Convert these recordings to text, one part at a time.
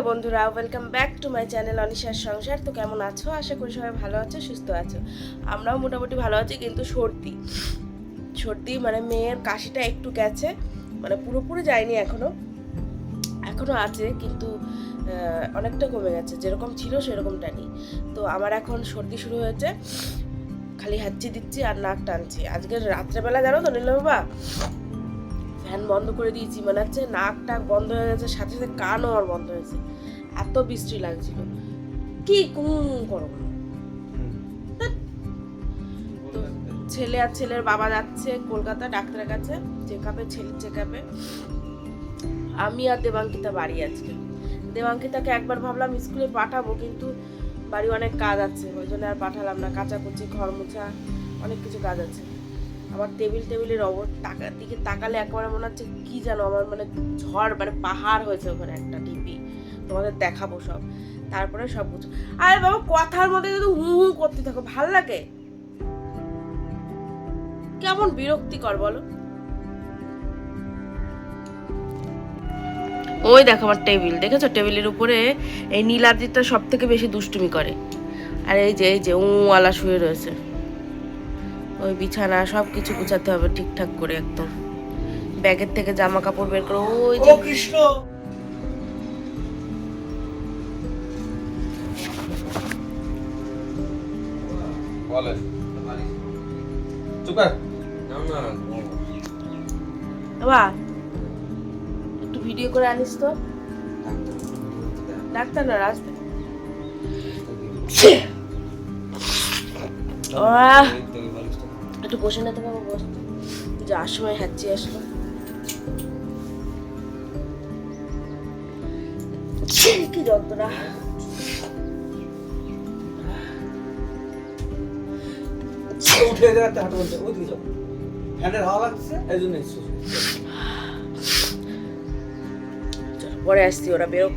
Hello বন্ধুরা welcome back to my channel অনিশার সংসার। তো কেমন আছো? আশা করি সবাই ভালো আছো, সুস্থ আছো। আমরাও মোটামুটি ভালো আছি, কিন্তু সর্দি। সর্দি মানে মেয়ের কাশিটা একটু গেছে মানে পুরোপুরি যায়নি এখনও। এখনও আছে, কিন্তু অনেকটা কমে গেছে। যেরকম ছিল, সেরকমটা নেই। তো আমার এখন সর্দি শুরু হয়েছে। খালি হাঁচি দিচ্ছি আর নাক টানছি। আজকে রাত্রেবেলা জানো তো নীল বাবা? ফ্যান বন্ধ করে দিয়েছি মনে হচ্ছে নাক টাক বন্ধ হয়ে গেছে সাথে সাথে কানও আমার বন্ধ হয়েছে। এত বৃষ্টি লাগছিল। কি কুম করো? ছেলে আর ছেলের বাবা যাচ্ছে কলকাতা ডাক্তারের কাছে চেক আপে ছেলের চেক আপে আমি আর দেবাঙ্কিতা বাড়ি আজকে। দেবাঙ্কিতাকে একবার ভাবলাম স্কুলে পাঠাবো কিন্তু বাড়ি অনেক কাজ আছে ওই জন্য আর পাঠালাম না। কাঁচা কুচি ঘর মোছা অনেক কিছু কাজ আছে। আমার টেবিল টেবিলের অবর টাকা দিকে তাকালে একবারে মনে হচ্ছে কি জানো আমার মানে ঝড় মানে পাহাড় হয়েছে ওখানে একটা টিপি তোমাদের দেখাবো সব। তারপরে সব কিছু আরে বাবা, কথার মধ্যে যদি হু হু করতে থাকো, ভালো লাগে? কেমন বিরক্তিকর বলো। ওই দেখো আমার টেবিল, দেখেছ? টেবিলের উপরে এই নীলাদ্রিটা সব থেকে বেশি দুষ্টুমি করে। আর এই যে এই যে উঁওয়ালা শুয়ে রয়েছে। ওই বিছানা সব কিছু গুছাতে হবে ঠিকঠাক করে একদম। ব্যাগের থেকে জামা কাপড় বের করে ওই যে কৃষ্ণ। বাবা একটু ভিডিও করে আনিস তো। ডাক্তার না আসবে একটু বসে নিতে পারব বস যাওয়ার সময় হাঁচি আসলো। কি যন্ত্রণা। উঠে যাচ্ছে হাঁটু বলছে ওদিকে যাও। ফ্যানের হাওয়া লাগছে এই জন্য পরে আসছি ওরা বেরোক।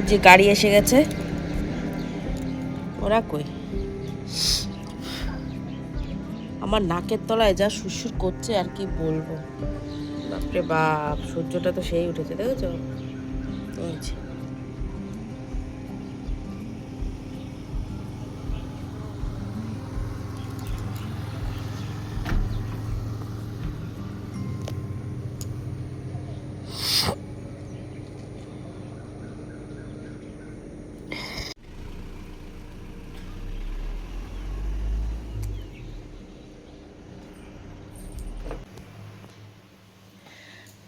ওই যে গাড়ি এসে গেছে। ওরা কই? আমার নাকের তলায় যা সুরসুর করছে আর কি বলব। বাপরে বাপ, সূর্যটা তো সেই উঠেছে, দেখেছ?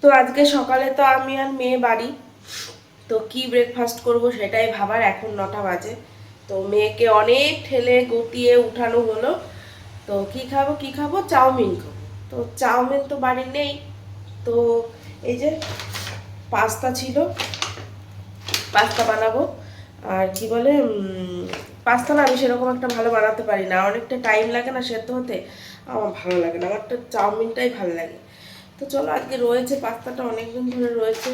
তো আজকে সকালে তো আমি আর মেয়ে বাড়ি। তো কি ব্রেকফাস্ট করব সেটাই ভাবার, এখন নটা বাজে। তো মেয়েকে অনেক ঠেলে গুটিয়ে উঠানো হলো। তো কি খাব কি খাব? চাউমিন খাব। তো চাউমিন তো বাড়ি নেই। তো এই যে পাস্তা ছিল, পাস্তা বানাবো। আর কি বলে পাস্তা না আমি সেরকম একটা ভালো বানাতে পারি না। অনেকটা টাইম লাগে না সেদ্ধ হতে। আমার ভালো লাগে না। আমারটা চাউমিনটাই ভালো লাগে। তো চলো, আজকে রয়েছে পাস্তাটা, অনেকদিন ধরে রয়েছে।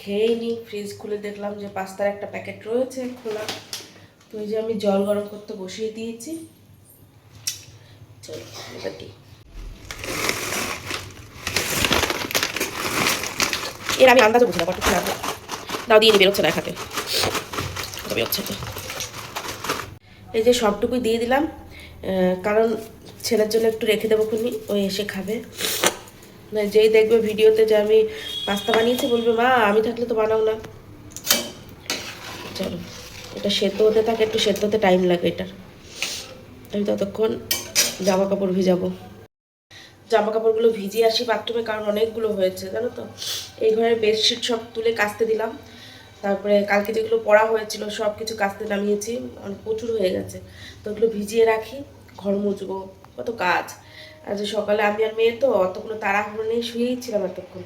খেয়েই নি ফ্রিজ খুলে দেখলাম যে পাস্তার একটা প্যাকেট রয়েছে খোলা। তো এই যে আমি জল গরম করতে বসিয়ে দিয়েছি। চলো, এবার দিই। এর আমি আন্দাজও বুঝি না, কতক্ষণ লাগবে? দাও, দিয়ে বেরোচ্ছে না এক হাতে তবে হচ্ছে তো এই যে সবটুকুই দিয়ে দিলাম। কারণ ছেলের জন্য একটু রেখে দেবো খুনি ওই এসে খাবে। যেই দেখবে ভিডিওতে যে আমি পাস্তা বানিয়েছি, বলবে, মা, আমি থাকলে তো বানাও না। চলো, এটা সেদ্ধ হতে থাকে, একটু সেদ্ধ হতে টাইম লাগে এটার। আমি ততক্ষণ জামা কাপড় ভিজাবো। জামা কাপড়গুলো ভিজিয়ে আসি বাথরুমে কারণ অনেকগুলো হয়েছে, জানো তো? এই ঘরের বেডশিট সব তুলে কাচতে দিলাম। তারপরে কালকে যেগুলো পড়া হয়েছিল, সব কিছু কাচতে নামিয়েছি। অনেক প্রচুর হয়ে গেছে। তো ওগুলো ভিজিয়ে রাখি, ঘর মুছবো, কত কাজ। আজ সকালে আমি আর মেয়ে তো অতগুলো তাড়াহুড়ো নিয়ে শুয়েই ছিলাম এতক্ষণ।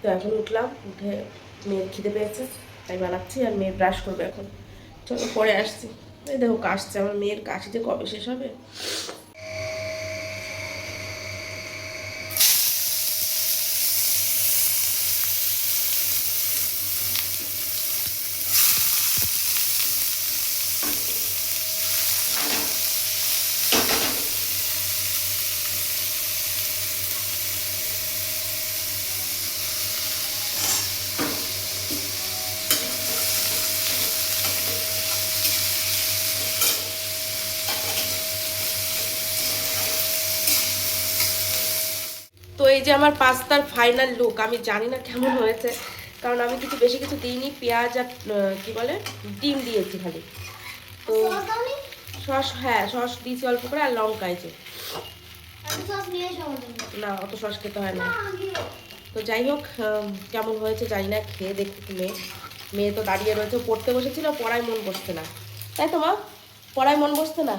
তো এখন উঠলাম, উঠে মেয়ের খিদে পেয়েছে, তাই বানাচ্ছি আর মেয়ে ব্রাশ করবে এখন। চলো পরে আসছি। এই দেখো কাশছে, আমার মেয়ের কাশিতে কবে শেষ হবে? তো এই যে আমার পাস্তার ফাইনাল লুক আমি জানি না কেমন হয়েছে কারণ আমি কিছু বেশি কিছু দিইনি পেঁয়াজ আর কি বলে ডিম দিয়েছি খালি। তো সস হ্যাঁ সস দিয়েছি অল্প করে আর লঙ্কা এসো। না অত সস খেতে হয় না। তো যাই হোক কেমন হয়েছে জানি না খেয়ে দেখতে মেয়ে। মেয়ে তো দাঁড়িয়ে রয়েছে পড়তে বসেছিল পড়ায় মন বসছে না। তাই তো মা? পড়ায় মন বসছে না?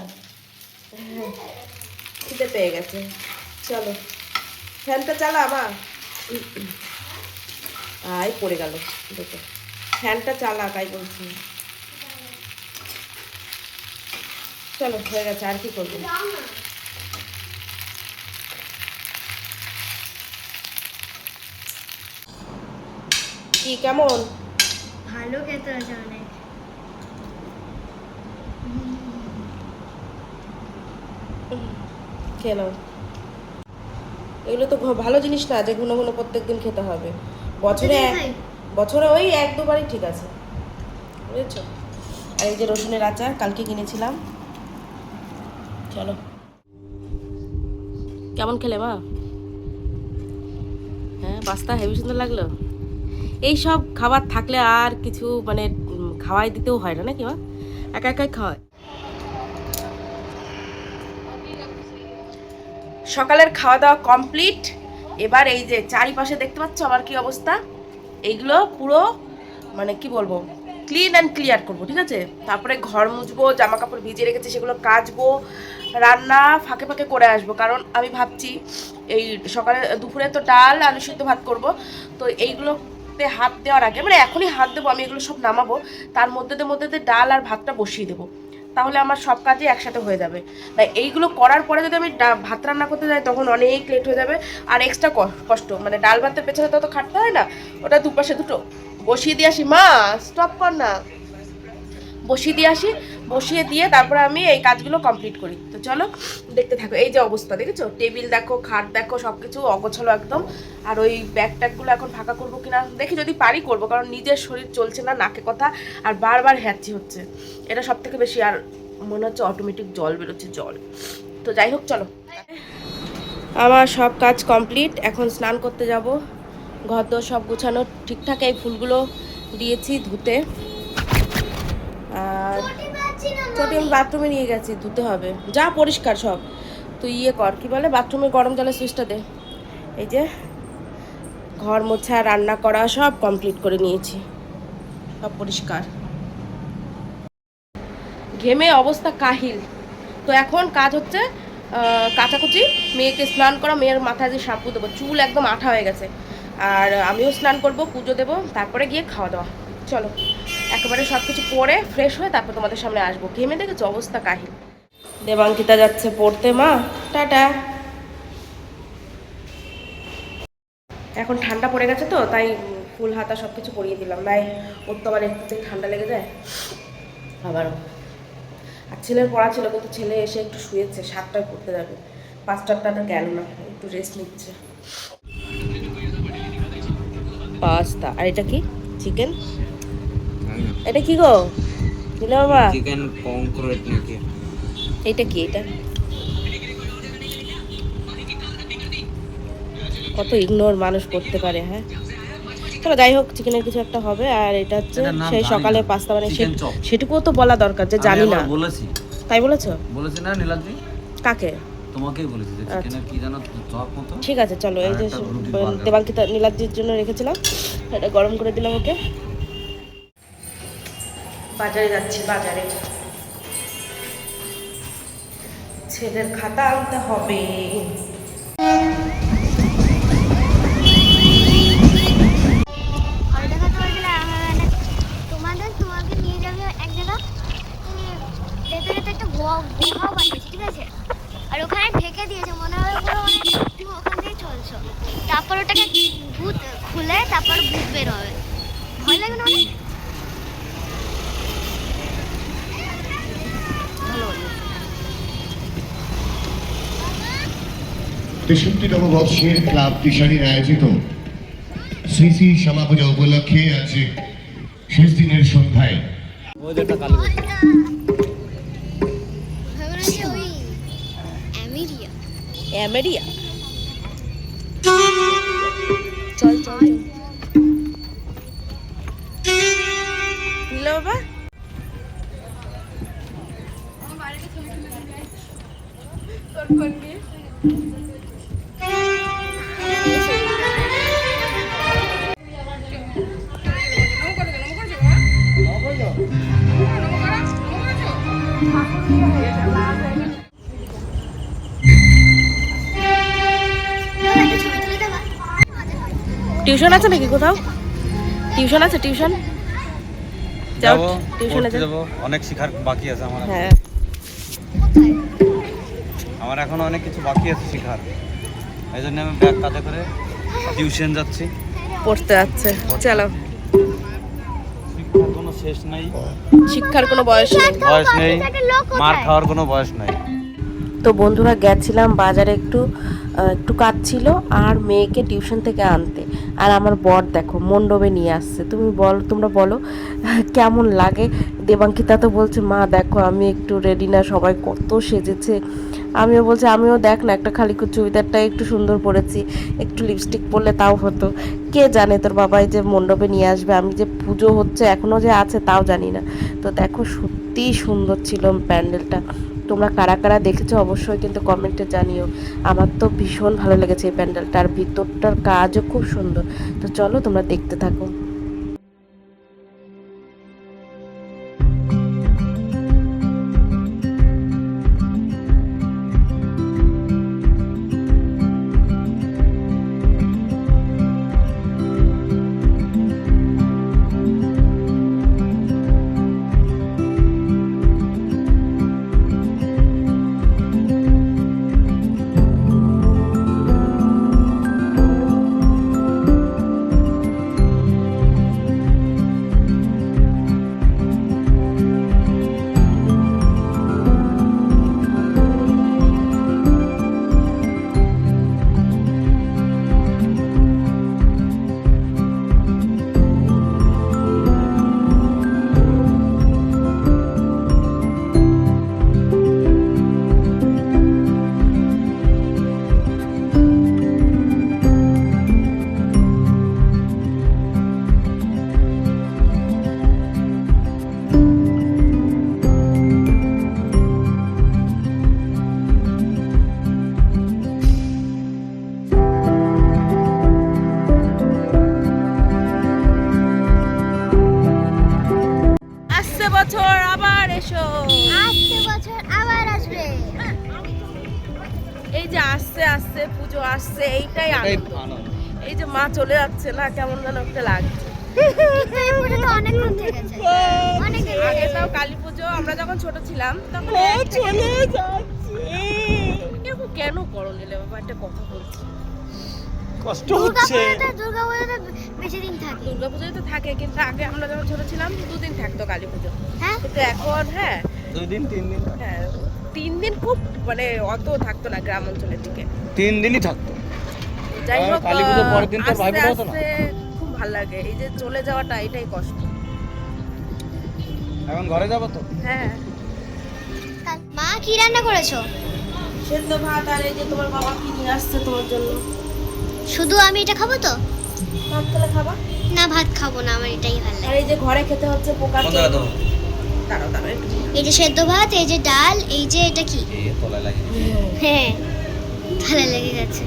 খিদে পেয়ে গেছে। চলো। ফ্যানটা চালা মা আয় পড়ে গেল। দেখো। ফ্যানটা চালা তাই বলছি। চলো হয়ে গেছে আর কি করব? কি কেমন? ভালো খেতে হয়েছে অনেক। নাও। এগুলো তো ভালো জিনিস না যে ঘন ঘন প্রত্যেক দিন খেতে হবে। বছরে এক বছরে ওই এক দুবারই ঠিক আছে। বুঝেছ? আর এই যে রসুনের আচার কালকে কিনেছিলাম। চলো। কেমন খেলে মা? হ্যাঁ পাস্তা হেভি সুন্দর লাগল? এই সব খাবার থাকলে আর কিছু মানে খাওয়াই দিতেও হয় না নাকি মা? একা একাই খাওয়ায়? সকালের খাওয়া দাওয়া কমপ্লিট এবার এই যে চারিপাশে দেখতে পাচ্ছ আমার কি অবস্থা? এইগুলো পুরো মানে কি বলব ক্লিন অ্যান্ড ক্লিয়ার করব, ঠিক আছে? তারপরে ঘর মুছবো জামা কাপড় ভিজিয়ে রেখেছি, সেগুলো কাচবো, রান্না ফাঁকে ফাঁকে করে আসব। কারণ আমি ভাবছি এই সকালে দুপুরে তো ডাল, আলু সিদ্ধ ভাত করব। তো এইগুলোতে হাত দেওয়ার আগে মানে এখনই হাত দেবো, আমি এগুলো সব নামাবো। তার মধ্যে মধ্যে ডাল আর ভাতটা বসিয়ে দেবো। তাহলে আমার সব কাজই একসাথে হয়ে যাবে। তাই এইগুলো করার পরে যদি আমি ভাত রান্না করতে যাই, তখন অনেক লেট হয়ে যাবে। আর এক্সট্রা কষ্ট মানে ডাল ভাতের পেছনে তো অত খাটতে হয় না। ওটা দুপাশে দুটো। বসিয়ে দিয়ে আসি, মা স্টপ কর না। বসিয়ে দিয়ে আসি বসিয়ে দিয়ে তারপরে আমি এই কাজগুলো কমপ্লিট করি। তো চলো, দেখতে থাকো। এই যে অবস্থা, দেখেছ? টেবিল দেখো, খাট দেখো সব কিছু অগোছালো একদম। আর ওই ব্যাগ ট্যাগগুলো এখন ফাঁকা করব কিনা, দেখি যদি পারি করব, কারণ নিজের শরীর চলছে না, নাকে কথা, আর বারবার হ্যাচি হচ্ছে। এটা সব থেকে বেশি, আর মনে হচ্ছে অটোমেটিক জল বেরোচ্ছে, জল। তো যাই হোক, চলো। আমার সব কাজ কমপ্লিট এখন স্নান করতে যাব। ঘর দোর সব গুছানো, ঠিকঠাক এই ফুলগুলো দিয়েছি ধুতে। আর চটি আমি বাথরুমে নিয়ে গেছি ধুতে হবে। যা পরিষ্কার সব। তুই ইয়ে কর কি বলে বাথরুমে গরম জলের সুইচটা দে। এই যে ঘর মোছা রান্না করা সব কমপ্লিট করে নিয়েছি। সব পরিষ্কার। ঘেমে অবস্থা কাহিল। তো এখন কাজ হচ্ছে কাচাকুচি মেয়েকে স্নান করা মেয়ের মাথায় যে শ্যাম্পু দেবো চুল একদম আঠা হয়ে গেছে। আর আমিও স্নান করব পুজো দেবো তারপরে গিয়ে খাওয়া দাওয়া। চলো। একেবারে সব কিছু পরে ফ্রেশ হয়ে তারপর তোমাদের সামনে আসব। ঘেমে দেখেছ? অবস্থা কাহিল। দেবাঙ্কিতা যাচ্ছে পড়তে মা। টাটা। এখন ঠান্ডা পড়ে গেছে তো তাই ফুল হাতা সব কিছু পরিয়ে দিলাম। নাই ওর তো আবার একটুতেই ঠান্ডা লেগে যায়। আবারও। আর ছেলের পড়া ছিল কিন্তু ছেলে এসে একটু শুয়েছে সাতটায় পড়তে যাবে। পাঁচটারটা তো গেল না একটু রেস্ট নিচ্ছে। পাস্তা। আর এটা কি? চিকেন এটা কি গো? দিলে বাবা। চিকেন কংক্রিট নাকি? এটা কি এটা? কত ইগনোর মানুষ করতে পারে হ্যাঁ? চলো যাই হোক চিকেনের কিছু একটা হবে আর এটা হচ্ছে সেই সকালে পাস্তা মানে সেটুকুও তো বলা দরকার যে জানি না। বলেছি। তাই বলেছ? বলেছি না নীলাদ্রি? কাকে? তোমাকেই বলেছি যে চিকেনের কি জানো চপ মতো। ঠিক আছে চলো এই যে দেবাঙ্কিতা নীলাদ্রির জন্য রেখেছিলাম। এটা গরম করে দিলাম ওকে। বাজারে যাচ্ছি, বাজারে। ছেলের খাতা আনতে হবে। ঠিক আছে? আর ওখানে দিয়েছে, মনে হয় তারপর ওটাকে ভূত খুলে তারপর ভূত বের হবে ভয় লাগে না অনেক? তেষট্টিতম বর্ষের ক্লাব টিশারির আয়োজিত শ্রী শ্রী শ্যামা পূজা উপলক্ষে আছে শেষ দিনের সন্ধ্যায়। ওয়েদারটা টিউশন আছে নাকি কোথাও? টিউশন আছে টিউশন? যাও টিউশনে যাব। অনেক শেখার বাকি আছে আমার হ্যাঁ। আমার এখনও অনেক কিছু বাকি আছে শেখার। এই জন্য আমি ব্যাগ কাঁধে করে টিউশন যাচ্ছি। পড়তে যাচ্ছে। চলো। কোনো শেষ নাই। শিক্ষার কোনো বয়স নেই। বয়স নেই। মার খাওয়ার কোনো বয়স নাই। তো বন্ধুরা গেছিলাম বাজারে একটু একটু কাজ ছিল আর মেয়েকে টিউশন থেকে আনতে। আর আমার বর দেখো, মণ্ডপে নিয়ে আসছে। তুমি বল, তোমরা বলো, কেমন লাগে? দেবাঙ্কিতা তো বলছে, মা, দেখো, আমি একটু রেডি না, সবাই কত সেজেছে। আমিও বলছি, আমিও দেখ না, একটা খালি চুড়িদারটা একটু সুন্দর পরেছি, একটু লিপস্টিক পরলে তাও হতো। কে জানে তোর বাবাই যে মণ্ডপে নিয়ে আসবে, আমি যে পুজো হচ্ছে এখনও যে আছে, তাও জানি না। তো দেখো, সত্যিই সুন্দর ছিল প্যান্ডেলটা। তোমরা কারা কারা দেখেছ অবশ্যই কিন্তু কমেন্টে জানিও। আমার তো ভীষণ ভালো লেগেছে এই প্যান্ডেলটা, আর ভিতরটার কাজও খুব সুন্দর। তো চলো তোমরা দেখতে থাকো। এসো আসছে বছর আবার আসবে। এই যে আসছে আসছে পুজো আসছে এইটাই আনন্দ। এই যে মা চলে যাচ্ছে না কেমন যেন একটা লাগছে। আগে তাও কালী পুজো আমরা যখন ছোট ছিলাম তখন চলে যাচ্ছে। কেন করো নিলে বাবা? একটা কথা বলছি। কষ্ট দুর্গাপুজোতে দুর্গাপুজোতে বেশি দিন থাকে। দুর্গা পুজোয় তো থাকে কিন্তু আগে আমরা যখন ছোট ছিলাম দুদিন থাকতো কালী পুজো। হ্যাঁ? কিন্তু এখন হ্যাঁ। দুই দিন তিন দিন হ্যাঁ তিন দিন খুব মানে অত থাকতো না গ্রাম অঞ্চলের দিকে। তিন দিনই থাকতো। যাই হোক কালী পুজোর পরের দিন তো আস্তে ভাইফোঁটা হতো না? খুব ভালো লাগে। এই যে চলে যাওয়াটা এটাই কষ্ট। এখন ঘরে যাব তো? হ্যাঁ। মা কি রান্না করেছ? সেদ্ধ ভাত আর এই যে তোমার বাবা কি নিয়ে আসছে তোমার জন্য? শুধু আমি এটা খাব তো? ভাত খেলে খাবা? না ভাত খাব না আমার এটাই ভালো আর লাগে এই যে ঘরে খেতে হচ্ছে পোকা কোন দাও জন্য। দেবো দাঁড়াও দাঁড়াও একটু। এই যে সেদ্ধ ভাত এই যে ডাল এই যে এটা কি? এই তলায় লাগে হ্যাঁ ভালো লেগে গেছে।